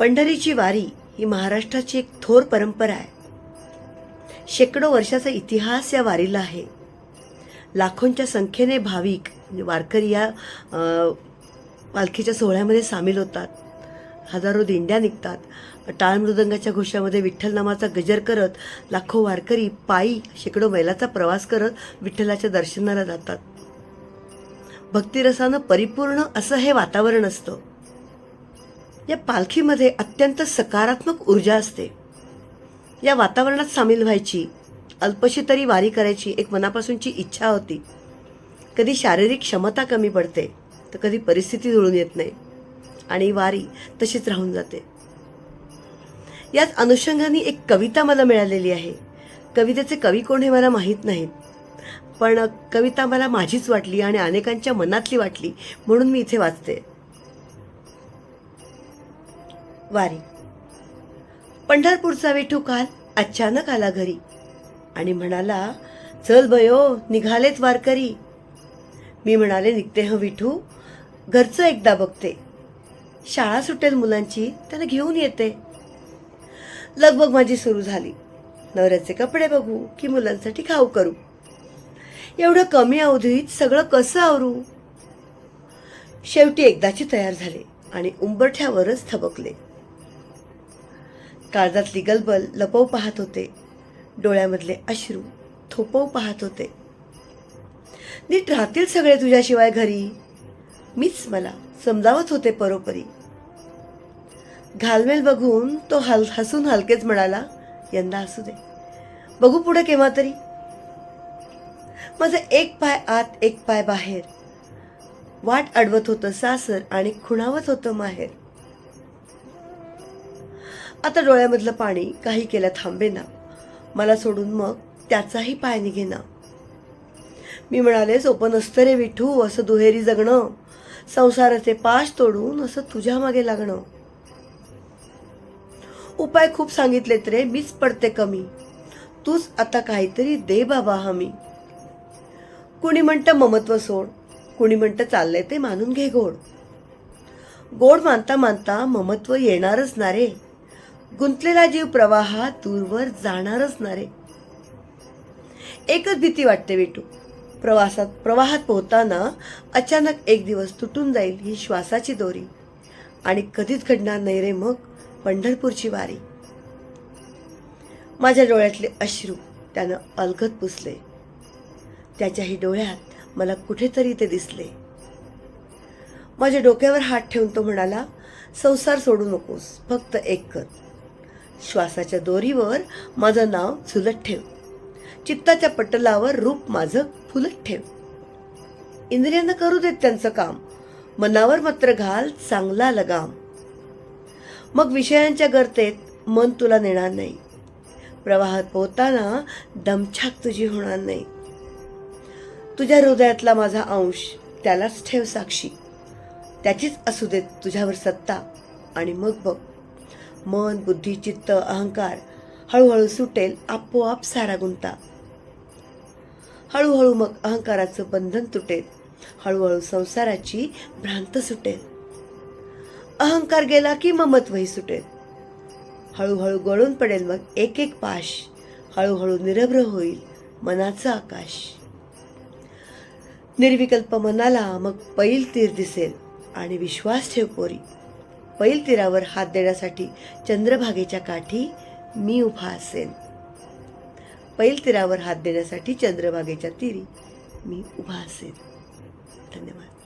पंढरीची वारी ही महाराष्ट्राची एक थोर परंपरा आहे. शेकडो वर्षाचा इतिहास या वारीला आहे. लाखोंच्या संख्येने भाविक वारकरी या पालखीच्या सोहळ्यामध्ये सामील होतात. हजारो दिंड्या निघतात. टाळ मृदंगाच्या घोषामध्ये विठ्ठल नामाचा गजर करत लाखो वारकरी पायी शेकडो मैलाचा प्रवास करत विठ्ठलाच्या दर्शनाला जातात. भक्तिरसानं परिपूर्ण असं हे वातावरण असतं. या पालखीमध्ये अत्यंत सकारात्मक ऊर्जा असते. या वातावरणात सामील व्हायची अल्पशी तरी वारी करायची एक मनापासूनची इच्छा होती. कधी शारीरिक क्षमता कमी पडते तर कधी परिस्थिती जुळून येत नाही आणि वारी तशीच राहून जाते. याच अनुषंगाने एक कविता मला मिळालेली आहे. कवितेचे कवी कोण हे मला माहीत नाहीत पण कविता मला माझीच वाटली आणि अनेकांच्या मनातली वाटली म्हणून मी इथे वाचते. वारी. पंढरपूरचा विठू काल अचानक आला घरी आणि म्हणाला चल बयो निघालेत वारकरी. मी म्हणाले निघते ह विठू घरचं एकदा बघते. शाळा सुटेल मुलांची त्याला घेऊन येते. लगबग माझी सुरू झाली. नवऱ्याचे कपडे बघू की मुलांसाठी खाऊ करू. एवढं कमी अवधीत सगळं कसं आवरू? शेवटी एकदाची तयार झाले आणि उंबरठ्यावरच थबकले. काळजातली गलबल लपव पाहत होते. डोळ्यामधले अश्रू थोपव पाहत होते. नीट राहतील सगळे तुझ्याशिवाय घरी. मीच मला समजावत होते परोपरी. घालमेल बघून तो हल हसून हलकेच म्हणाला यंदा असू दे. बघू पुढे केव्हा तरी. माझं एक पाय आत एक पाय बाहेर. वाट अडवत होतं सासर आणि खुणावत होतं माहेर. आता डोळ्यामधलं पाणी काही केलं थांबेना मला सोडून मग त्याचाही पाय निघेना मी म्हणाले सोपं नसतं रे विठू असं दुहेरी जगणं. संसाराचे पाश तोडून असं तुझ्या मागे लागणं. उपाय खूप सांगितलेत रे मीच पडते कमी. तूच आता काहीतरी दे बाबा हमी. कुणी म्हणतं ममत्व सोड कुणी म्हणतं चाललंय ते मानून घे गोड. गोड मानता मानता ममत्व येणारच ना रे. गुंतलेला जीव प्रवाहात दूरवर जाणारच नारे एकच भीती वाटते विटू प्रवासात प्रवाहात पोहताना अचानक एक दिवस तुटून जाईल ही श्वासाची दोरी. आणि कधीच घडणार नाही रे मग पंढरपूरची वारी. माझ्या डोळ्यातले अश्रू त्यानं अलगद पुसले. त्याच्याही डोळ्यात मला कुठेतरी ते दिसले. माझ्या डोक्यावर हात ठेवून तो म्हणाला संसार सोडू नकोस फक्त एक कर. श्वासाच्या दोरीवर माझं नाव झुलत ठेव. चित्ताच्या पटलावर रूप माझं फुलत ठेव. इंद्रियांना करू देत त्यांचं काम. मनावर मात्र घाल चांगला लगाम. मग विषयांच्या गर्तेत मन तुला नेणार नाही. प्रवाहात पोहताना दमछाक तुझी होणार नाही. तुझ्या हृदयातला माझा अंश त्यालाच ठेव साक्षी. त्याचीच असू देत तुझ्यावर सत्ता. आणि मग बघ. मन बुद्धी चित्त अहंकार हळूहळू सुटेल आपोआप सारा गुंता. हळूहळू मग अहंकाराचं बंधन तुटेल. हळूहळू संसाराची भ्रांत सुटेल. अहंकार गेला की ममत्वही सुटेल. हळूहळू गळून पडेल मग एक एक पाश. हळूहळू निरभ्र होईल मनाचं आकाश. निर्विकल्प मनाला मग पैल तीर दिसेल आणि विश्वास ठेव पोरी. पैल तीरावर हात देण्यासाठी चंद्रभागेच्या काठी मी उभा असेन. पैल तीरावर हात देण्यासाठी चंद्रभागेच्या तीरी मी उभा असेन. धन्यवाद.